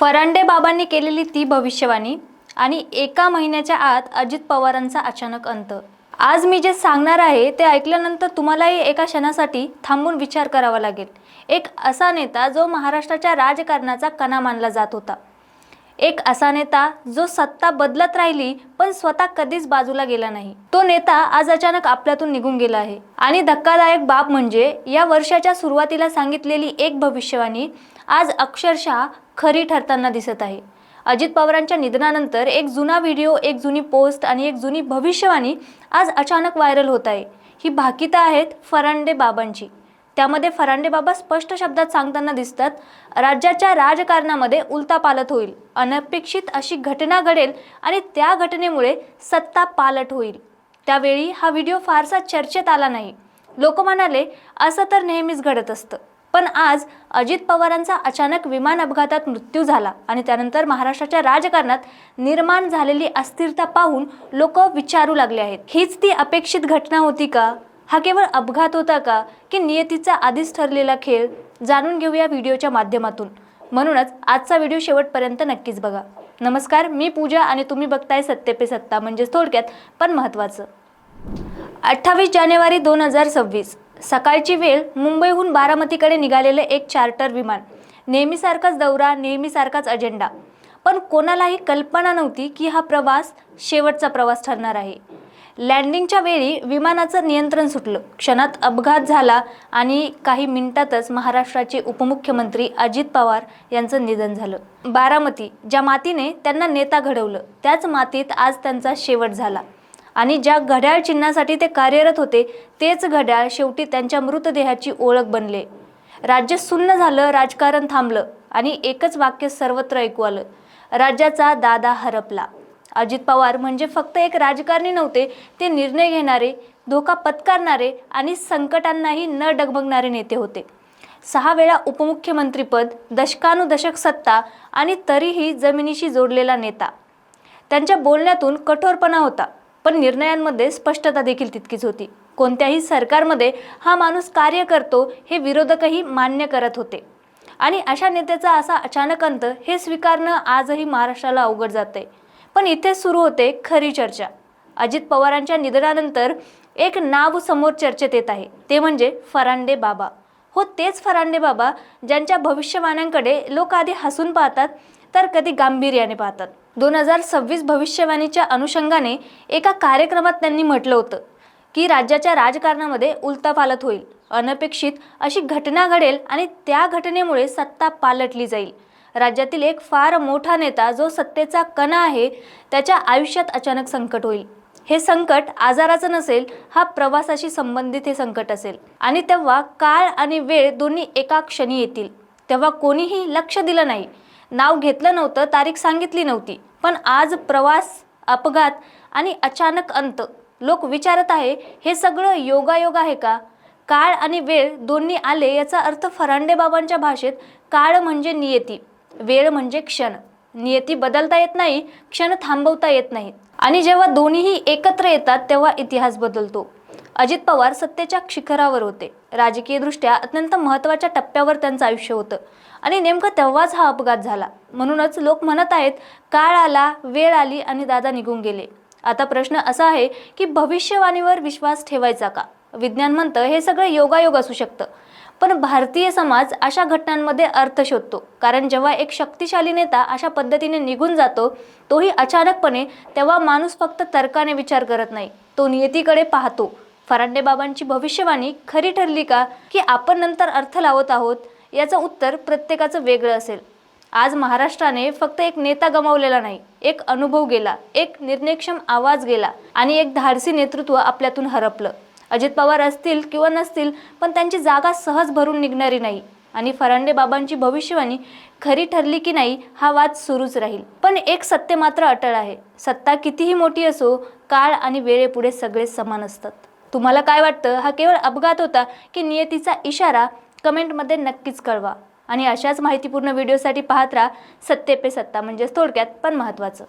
फरांडे बाबांनी केलेली ती भविष्यवाणी आणि एका महिन्याच्या आत अजित पवारांचा अचानक अंत. आज मी जे सांगणार आहे ते ऐकल्यानंतर तुम्हालाही एका क्षणासाठी थांबून विचार करावा लागेल. एक असा नेता जो महाराष्ट्राच्या राजकारणाचा कणा मानला जात होता. एक असा नेता जो सत्ता बदलत राहिली पण स्वतः कधीच बाजूला गेला नाही. तो नेता आज अचानक आपल्यातून निघून गेला आहे. आणि धक्कादायक बाब म्हणजे या वर्षाच्या सुरुवातीला सांगितलेली एक भविष्यवाणी आज अक्षरशः खरी ठरताना दिसत आहे. अजित पवारांच्या निधनानंतर एक जुना व्हिडिओ एक जुनी पोस्ट आणि एक जुनी भविष्यवाणी आज अचानक व्हायरल होत आहे. ही भाकिता आहेत फरांडे बाबांची. त्यामध्ये फरांडे बाबा स्पष्ट शब्दात सांगताना दिसतात राज्याच्या राजकारणामध्ये उलतापालट होईल. अनपेक्षित अशी घटना घडेल आणि त्या घटनेमुळे सत्ता पालट होईल. त्यावेळी हा व्हिडिओ फारसा चर्चेत आला नाही. लोक म्हणाले असं तर नेहमीच घडत असतं. पण आज अजित पवारांचा अचानक विमान अपघातात मृत्यू झाला आणि त्यानंतर महाराष्ट्राच्या राजकारणात निर्माण झालेली अस्थिरता पाहून लोक विचारू लागले आहेत. हीच ती अपेक्षित घटना होती का? हा केवळ अपघात होता का? की नियतीचा आधीच ठरलेला खेळ? जाणून घेऊया व्हिडिओच्या माध्यमातून. म्हणूनच आजचा व्हिडिओ शेवटपर्यंत नक्कीच बघा. नमस्कार मी पूजा आणि तुम्ही बघताय सत्ते पे सत्ता म्हणजेच थोडक्यात पण महत्त्वाचं. अठ्ठावीस जानेवारी दोन हजार सव्वीस. सकाळची वेळ मुंबईहून बारामतीकडे निघालेलं एक चार्टर विमान. नेहमीसारखाच दौरा नेहमीसारखाच अजेंडा. पण कोणालाही कल्पना नव्हती की हा प्रवास शेवटचा प्रवास ठरणार आहे. लँडिंगच्या वेळी विमानाचं नियंत्रण सुटलं. क्षणात अपघात झाला आणि काही मिनिटातच महाराष्ट्राचे उपमुख्यमंत्री अजित पवार यांचं निधन झालं. बारामती ज्या मातीने त्यांना नेता घडवलं त्याच मातीत आज त्यांचा शेवट झाला. आणि ज्या घड्याळ चिन्हासाठी ते कार्यरत होते तेच घड्याळ शेवटी त्यांच्या मृतदेहाची ओळख बनले. राज्य सुन्न झालं राजकारण थांबलं आणि एकच वाक्य सर्वत्र ऐकू आलं. राज्याचा दादा हरपला. अजित पवार म्हणजे फक्त एक राजकारणी नव्हते ते निर्णय घेणारे धोका पत्कारणारे आणि संकटांनाही न डगमगणारे नेते होते. सहा वेळा उपमुख्यमंत्रीपद दशकानुदशक सत्ता आणि तरीही जमिनीशी जोडलेला नेता. त्यांच्या बोलण्यातून कठोरपणा होता. पण निर्णयांमध्ये स्पष्टता देखील तितकीच होती. कोणत्याही सरकारमध्ये हा माणूस कार्य करतो हे विरोधकही मान्य करत होते. आणि अशा नेत्याचा असा अचानक अंत हे स्वीकारणं आजही महाराष्ट्राला अवघड जाते पण इथे सुरू होते खरी चर्चा. अजित पवारांच्या निधनानंतर एक नाव समोर चर्चेत येत आहे. ते म्हणजे फरांडे बाबा. हो तेच फरांडे बाबा ज्यांच्या भविष्यवाण्यांकडे लोक आधी हसून पाहतात तर कधी गांभीर्याने पाहतात. दोन हजार सव्वीस भविष्यवाणीच्या अनुषंगाने एका कार्यक्रमात त्यांनी म्हटलं होतं की राज्याच्या राजकारणामध्ये उलतापालत होईल. अनपेक्षित अशी घटना घडेल आणि त्या घटनेमुळे सत्ता पालटली जाईल. राज्यातील एक फार मोठा नेता जो सत्तेचा कणा आहे त्याच्या आयुष्यात अचानक संकट होईल. हे संकट आजाराचं नसेल हा प्रवासाशी संबंधित हे संकट असेल. आणि तेव्हा काळ आणि वेळ दोन्ही एका क्षणी येतील. तेव्हा कोणीही लक्ष दिलं नाही. नाव घेतलं नव्हतं तारीख सांगितली नव्हती. पण आज प्रवास अपघात आणि अचानक अंत लोक विचारत आहे हे सगळं योगायोग आहे का? काळ आणि वेळ दोन्ही आले याचा अर्थ फरांडे बाबांच्या भाषेत काळ म्हणजे नियती वेळ म्हणजे क्षण. नियती बदलता येत नाही क्षण थांबवता येत नाही आणि जेव्हा दोन्हीही एकत्र येतात तेव्हा इतिहास बदलतो. अजित पवार सत्तेच्या शिखरावर होते. राजकीयदृष्ट्या अत्यंत महत्त्वाच्या टप्प्यावर त्यांचं आयुष्य होतं. आणि नेमकं तेव्हाच हा अपघात झाला. म्हणूनच लोक म्हणत आहेत काळ आला वेळ आली आणि दादा निघून गेले. आता प्रश्न असा आहे की भविष्यवाणीवर विश्वास ठेवायचा का? विज्ञान म्हणतं हे सगळं योगायोग असू शकतं. पण भारतीय समाज अशा घटनांमध्ये अर्थ शोधतो. कारण जेव्हा एक शक्तिशाली नेता अशा पद्धतीने निघून जातो तोही अचानकपणे तेव्हा माणूस फक्त तर्काने विचार करत नाही. तो नियतीकडे पाहतो. फरांडे बाबांची भविष्यवाणी खरी ठरली का की आपण नंतर अर्थ लावत आहोत याचं उत्तर प्रत्येकाचं वेगळं असेल. आज महाराष्ट्राने फक्त एक नेता गमावलेला नाही एक अनुभव गेला एक निर्णयक्षम आवाज गेला आणि एक धाडसी नेतृत्व आपल्यातून हरपलं. अजित पवार असतील किंवा नसतील पण त्यांची जागा सहज भरून निघणारी नाही आणि फरांडे बाबांची भविष्यवाणी खरी ठरली की नाही हा वाद सुरूच राहील. पण एक सत्य मात्र अटळ आहे. सत्ता कितीही मोठी असो काळ आणि वेळेपुढे सगळे समान असतात. तुम्हाला काय वाटतं? हा केवळ अपघात होता की नियतीचा इशारा? कमेंटमध्ये नक्कीच कळवा. आणि अशाच माहितीपूर्ण व्हिडिओसाठी पाहत राहा सत्ते पे सत्ता म्हणजेच थोडक्यात पण महत्त्वाचं.